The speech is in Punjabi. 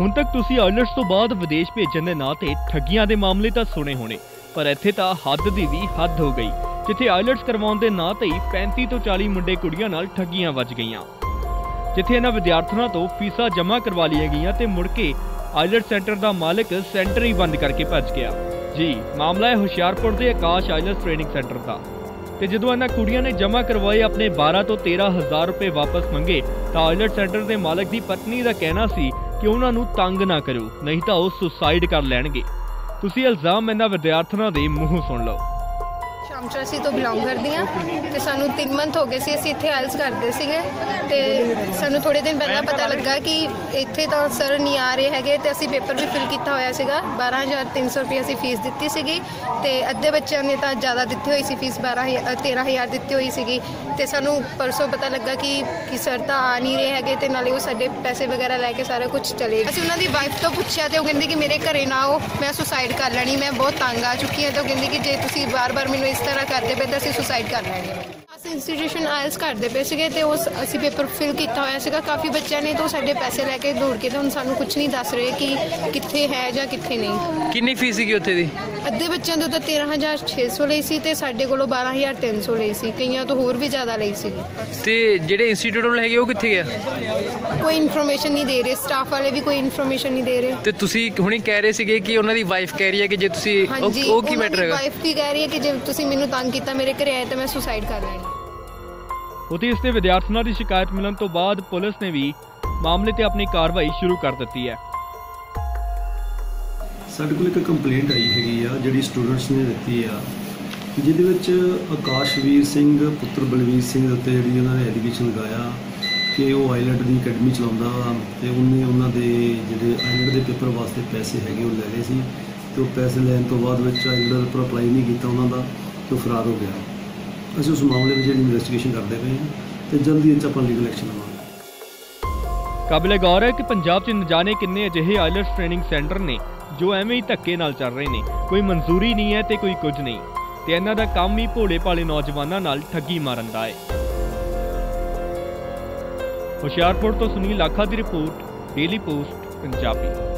ਹੁਣ ਤੱਕ ਤੁਸੀਂ ਆਇਲਟਸ ਤੋਂ ਬਾਅਦ ਵਿਦੇਸ਼ ਭੇਜਣ ਦੇ ਨਾਂ ਤੇ ਠੱਗੀਆਂ ਦੇ ਮਾਮਲੇ ਤਾਂ ਸੁਣੇ ਹੋਣੇ, ਪਰ ਇੱਥੇ ਤਾਂ ਹੱਦ ਦੀ ਵੀ ਹੱਦ ਹੋ ਗਈ, ਜਿੱਥੇ ਆਇਲਟਸ ਕਰਵਾਉਣ ਦੇ ਨਾਂ ਤੇ ਹੀ 35 ਤੋਂ 40 ਮੁੰਡੇ ਕੁੜੀਆਂ ਨਾਲ ਠੱਗੀਆਂ ਵੱਜ ਗਈਆਂ। ਜਿੱਥੇ ਇਹਨਾਂ ਵਿਦਿਆਰਥਣਾਂ ਤੋਂ ਫੀਸਾਂ ਜਮ੍ਹਾਂ ਕਰਵਾ ਲਈਆਂ ਗਈਆਂ ਤੇ ਮੁੜ ਕੇ ਆਇਲਟ ਸੈਂਟਰ ਦਾ ਮਾਲਕ ਸੈਂਟਰ ਹੀ ਬੰਦ ਕਰਕੇ ਭੱਜ ਗਿਆ। ਜੀ, ਮਾਮਲਾ ਹੈ ਹੁਸ਼ਿਆਰਪੁਰ ਦੇ ਆਕਾਸ਼ ਆਇਲਟ ਟ੍ਰੇਨਿੰਗ ਸੈਂਟਰ ਦਾ। ਤੇ ਜਦੋਂ ਇਹਨਾਂ ਕੁੜੀਆਂ ਨੇ ਜਮ੍ਹਾਂ ਕਰਵਾਏ ਆਪਣੇ 12 ਤੋਂ 13000 ਰੁਪਏ ਵਾਪਸ ਮੰਗੇ, ਤਾਂ ਆਇਲਟ ਸੈਂਟਰ ਦੇ ਮਾਲਕ ਦੀ ਪਤਨੀ ਦਾ ਕਹਿਣਾ ਸੀ ਕਿ ਉਹਨਾਂ ਨੂੰ ਤੰਗ ਨਾ ਕਰੋ ਨਹੀਂ ਤਾਂ ਉਹ ਸੁਸਾਈਡ ਕਰ ਲੈਣਗੇ। ਤੁਸੀਂ ਇਲਜ਼ਾਮ ਇਹਨਾਂ ਵਿਦਿਆਰਥਣਾਂ ਦੇ ਮੂੰਹੋਂ ਸੁਣ ਲਓ। ਸ਼ਾਮਚਰਾਸੀ ਤੋਂ ਬਿਲੋਂਗ ਕਰਦੀ ਹਾਂ ਤੇ ਸਾਨੂੰ 3 ਮੰਥ ਹੋ ਗਏ ਸੀ, ਅਸੀਂ ਇੱਥੇ ਆਇਲਸ ਕਰਦੇ ਸੀਗੇ ਤੇ ਸਾਨੂੰ ਥੋੜੇ ਦਿਨ ਪਹਿਲਾਂ ਪਤਾ ਲੱਗਾ ਕਿ ਇੱਥੇ ਤਾਂ ਸਰ ਨਹੀਂ ਆ ਰਹੇ ਹੈਗੇ ਤੇ ਅਸੀਂ ਪੇਪਰ ਵੀ ਫਿਲ ਕੀਤਾ ਹੋਇਆ ਸੀਗਾ 12300 ਰੁਪਏ ਅਸੀਂ ਫੀਸ ਦਿੱਤੀ ਸੀਗੀ ਤੇ ਅੱਧੇ ਬੱਚਿਆਂ ਨੇ ਤਾਂ ਜ਼ਿਆਦਾ ਦਿੱਤੀ ਹੋਈ ਸੀ ਫੀਸ 12000 13000 ਦਿੱਤੀ ਹੋਈ ਸੀਗੀ ਤੇ ਸਾਨੂੰ ਪਰਸੋਂ ਪਤਾ ਲੱਗਾ ਕਿ ਕਿ ਸਰ ਤਾਂ ਆ ਨਹੀਂ ਰਹੇ ਹੈਗੇ ਤੇ ਨਾਲੇ ਉਹ ਸਾਡੇ ਪੈਸੇ ਵਗੈਰਾ ਲੈ ਕੇ ਸਾਰਾ ਕੁਝ ਚਲੇ ਗਏ। ਅਸੀਂ ਉਹਨਾਂ ਦੀ ਵਾਈਫ ਤੋਂ ਪੁੱਛਿਆ ਤੇ ਉਹ ਕਹਿੰਦੀ ਕਿ ਮੇਰੇ ਘਰੇ ਨਾ ਆਓ, ਮੈਂ ਸੁਸਾਈਡ ਕਰ ਲੈਣੀ, ਮੈਂ ਬਹੁਤ ਤੰਗ ਆ ਚੁੱਕੀ ਹਾਂ ਤੇ ਉਹ ਕਹਿੰਦੀ ਕਿ ਜੇ ਤੁਸੀਂ ਵਾਰ ਵਾਰ ਮੈਨੂੰ ਇਸ ਤਰ੍ਹਾਂ ਕਰਦੇ ਪਏ ਤਾਂ ਅਸੀਂ ਸੁਸਾਈਡ ਕਰ ਲੈਣੀ ਅਸੀਂ ਇੰਸਟੀਟਿਊਸ਼ਨ ਆਇਲਸ ਕਰਦੇ ਪਏ ਸੀਗੇ ਤੇ ਉਸ ਅਸੀਂ ਪੇਪਰ ਫਿਲ ਕੀਤਾ ਹੋਇਆ ਸੀਗਾ। ਕਾਫੀ ਬੱਚਿਆਂ ਨੇ ਤਾਂ ਸਾਡੇ ਪੈਸੇ ਲੈ ਕੇ ਦੌੜ ਕੇ ਤੇ ਹੁਣ ਸਾਨੂੰ ਕੁਝ ਨਹੀਂ ਦੱਸ ਰਹੇ ਕਿ ਕਿੱਥੇ ਹੈ ਜਾਂ ਕਿੱਥੇ ਨਹੀਂ। ਕਿੰਨੀ ਫੀਸ ਸੀਗੀ ਉੱਥੇ ਦੀ? ਅੱਧੇ ਬੱਚਿਆਂ ਤੋਂ ਤਾਂ 13600 ਲਈ ਸੀ ਤੇ ਸਾਡੇ ਕੋਲੋਂ 12300 ਲਈ ਸੀ। ਕਈਆਂ ਤੋਂ ਹੋਰ ਵੀ ਜ਼ਿਆਦਾ ਲਈ ਸੀ। ਤੇ ਜਿਹੜੇ ਇੰਸਟੀਚਿਊਟ ਵਾਲੇ ਹੈਗੇ ਉਹ ਕਿੱਥੇ ਗਿਆ ਕੋਈ ਇਨਫੋਰਮੇਸ਼ਨ ਨਹੀਂ ਦੇ ਰਹੇ। ਸਟਾਫ ਵਾਲੇ ਵੀ ਕੋਈ ਇਨਫੋਰਮੇਸ਼ਨ ਨਹੀਂ ਦੇ ਰਹੇ। ਤੇ ਤੁਸੀਂ ਹੁਣੀ ਕਹਿ ਰਹੇ ਸੀਗੇ ਕਿ ਉਹਨਾਂ ਦੀ ਵਾਈਫ ਕਹਿ ਰਹੀ ਹੈ ਕਿ ਜੇ ਤੁਸੀਂ ਉਹ ਕੀ ਮੈਟਰ ਹੈਗਾ? ਵਾਈਫ ਵੀ ਕਹਿ ਰਹੀ ਹੈ ਕਿ ਜੇ ਤੁਸੀਂ ਮੈਨੂੰ ਤੰਗ ਕੀਤਾ ਮੇਰੇ ਘਰੇ ਆਏ ਤਾਂ ਮੈਂ ਸੁਸਾਈਡ ਕਰ ਲੈਣੀ। ਉਤੇ ਇਸ ਦੇ ਵਿਦਿਆਰਥਣਾਂ ਦੀ ਸ਼ਿਕਾਇਤ ਮਿਲਣ ਤੋਂ ਬਾਅਦ ਪੁਲਿਸ ਨੇ ਵੀ ਮਾਮਲੇ ਤੇ ਆਪਣੀ ਕਾਰਵਾਈ ਸ਼ੁਰੂ ਕਰ ਦਿੱਤੀ ਹੈ। ਸਾਡੇ ਕੋਲ ਇੱਕ ਕੰਪਲੇਂਟ ਆਈ ਹੈਗੀ ਆ, ਜਿਹੜੀ ਸਟੂਡੈਂਟਸ ਨੇ ਦਿੱਤੀ ਆ, ਜਿਹਦੇ ਵਿੱਚ ਆਕਾਸ਼ਵੀਰ ਸਿੰਘ, ਪੁੱਤਰ ਬਲਵੀਰ ਸਿੰਘ ਦੇ ਉੱਤੇ ਜਿਹੜੀ ਉਹਨਾਂ ਨੇ ਐਲੀਗੇਸ਼ਨ ਲਗਾਇਆ ਕਿ ਉਹ ਆਈਲੈਂਡ ਦੀ ਅਕੈਡਮੀ ਚਲਾਉਂਦਾ ਵਾ ਤੇ ਉਹਨੇ ਉਹਨਾਂ ਦੇ ਜਿਹੜੇ ਆਈਲੈਂਡ ਦੇ ਪੇਪਰ ਵਾਸਤੇ ਪੈਸੇ ਹੈਗੇ ਉਹ ਲੈ ਲਏ ਸੀ ਤੇ ਉਹ ਪੈਸੇ ਲੈਣ ਤੋਂ ਬਾਅਦ ਵਿੱਚ ਆਈਲੈਂਡ ਦੇ ਉੱਪਰ ਅਪਲਾਈ ਨਹੀਂ ਕੀਤਾ ਉਹਨਾਂ ਦਾ ਤੇ ਉਹ ਫਰਾਰ ਹੋ ਗਿਆ। ਅਸੀਂ ਉਸ ਮਾਮਲੇ ਵਿੱਚ ਜਿਹੜੀ ਇਨਵੈਸਟੀਗੇਸ਼ਨ ਕਰਦੇ ਪਏ ਹਾਂ ਤੇ ਜਲਦੀ ਇਹ 'ਚ ਆਪਾਂ ਲੀਗਲ ਐਕਸ਼ਨ ਲਵਾਂਗੇ। ਕਾਬਿਲੇ ਗੌਰ ਹੈ ਕਿ ਪੰਜਾਬ 'ਚ न ਕਿੰਨੇ ਅਜਿਹੇ ਆਇਲਟਸ ਟ੍ਰੇਨਿੰਗ ਸੈਂਟਰ ਨੇ ਜੋ ਐਵੇਂ ਹੀ ਧੱਕੇ ਨਾਲ ਚੱਲ ਰਹੇ ਨੇ। ਕੋਈ ਮਨਜ਼ੂਰੀ ਨਹੀਂ ਹੈ ਤੇ ਕੋਈ ਕੁਝ ਨਹੀਂ। ਤੇ ਇਹਨਾਂ ਦਾ ਕੰਮ ਹੀ ਭੋਲੇ ਭਾਲੇ ਨੌਜਵਾਨਾਂ ਨਾਲ ਠੱਗੀ ਮਾਰਨ ਦਾ ਹੈ। ਹੁਸ਼ਿਆਰਪੁਰ ਤੋਂ ਸੁਨੀਲ ਲਾਖਾ ਦੀ ਰਿਪੋਰਟ ਡੇਲੀ ਪੋਸਟ ਪੰਜਾਬੀ।